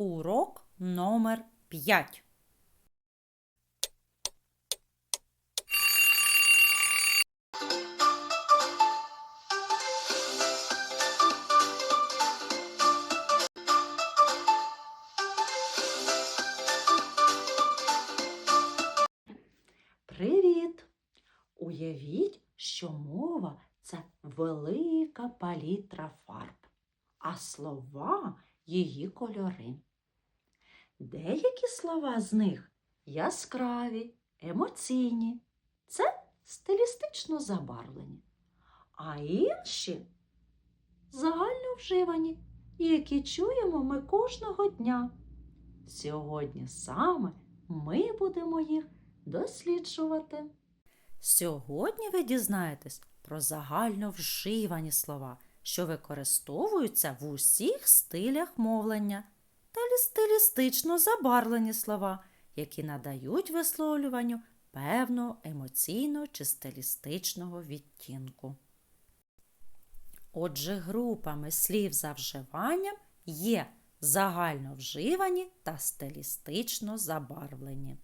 Урок номер 5. Привіт! Уявіть, що мова це велика палітра фарб, а слова її кольори. Деякі слова з них яскраві, емоційні, це стилістично забарвлені, а інші загально вживані, які чуємо ми кожного дня. Сьогодні саме ми будемо їх досліджувати. Сьогодні ви дізнаєтесь про загально вживані слова, що використовуються в усіх стилях мовлення, та стилістично забарвлені слова, які надають висловлюванню певного емоційного чи стилістичного відтінку. Отже, групами слів за вживанням є загально вживані та стилістично забарвлені.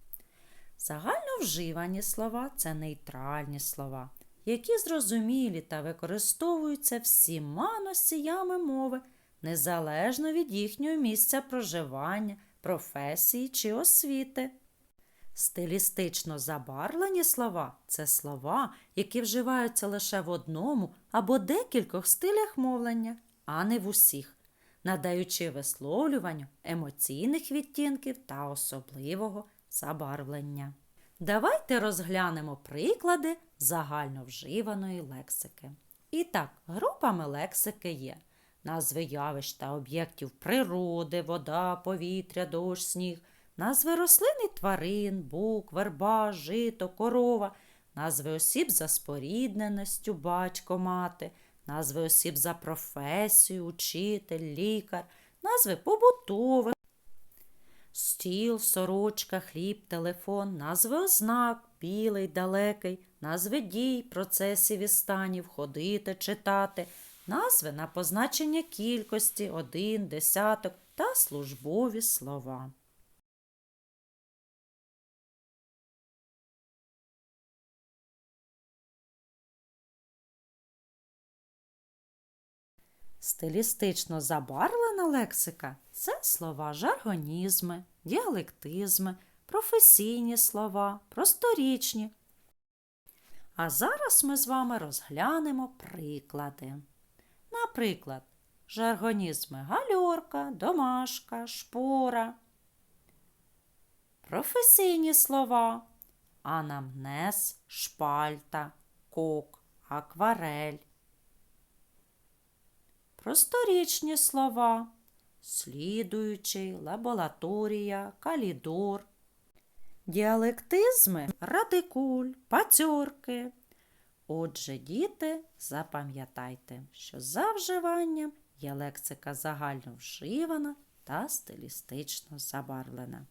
Загально вживані слова це нейтральні слова, які зрозумілі та використовуються всіма носіями мови, незалежно від їхнього місця проживання, професії чи освіти. Стилістично забарвлені слова це слова, які вживаються лише в одному або декількох стилях мовлення, а не в усіх, надаючи висловлюванню емоційних відтінків та особливого забарвлення. Давайте розглянемо приклади загально вживаної лексики. І так, групами лексики є назви явищ та об'єктів природи, вода, повітря, дощ, сніг, назви рослин і тварин, бук, верба, жито, корова, назви осіб за спорідненістю, батько, мати, назви осіб за професією, учитель, лікар, назви побутових, стіл, сорочка, хліб, телефон, назви ознак, білий, далекий, назви дій, процесів і станів, ходити, читати, назви на позначення кількості, один, десяток та службові слова. Стилістично забарвлена лексика це слова жаргонізми, діалектизми, професійні слова, просторічні. А зараз ми з вами розглянемо приклади. Наприклад, жаргонізми гальорка, домашка, шпора. Професійні слова анамнез, шпальта, кок, акварель. Просторічні слова слідуючий, лабораторія, калідор. Діалектизми радикуль, пацьорки. Отже, діти, запам'ятайте, що за вживанням є лексика загально вживана та стилістично забарвлена.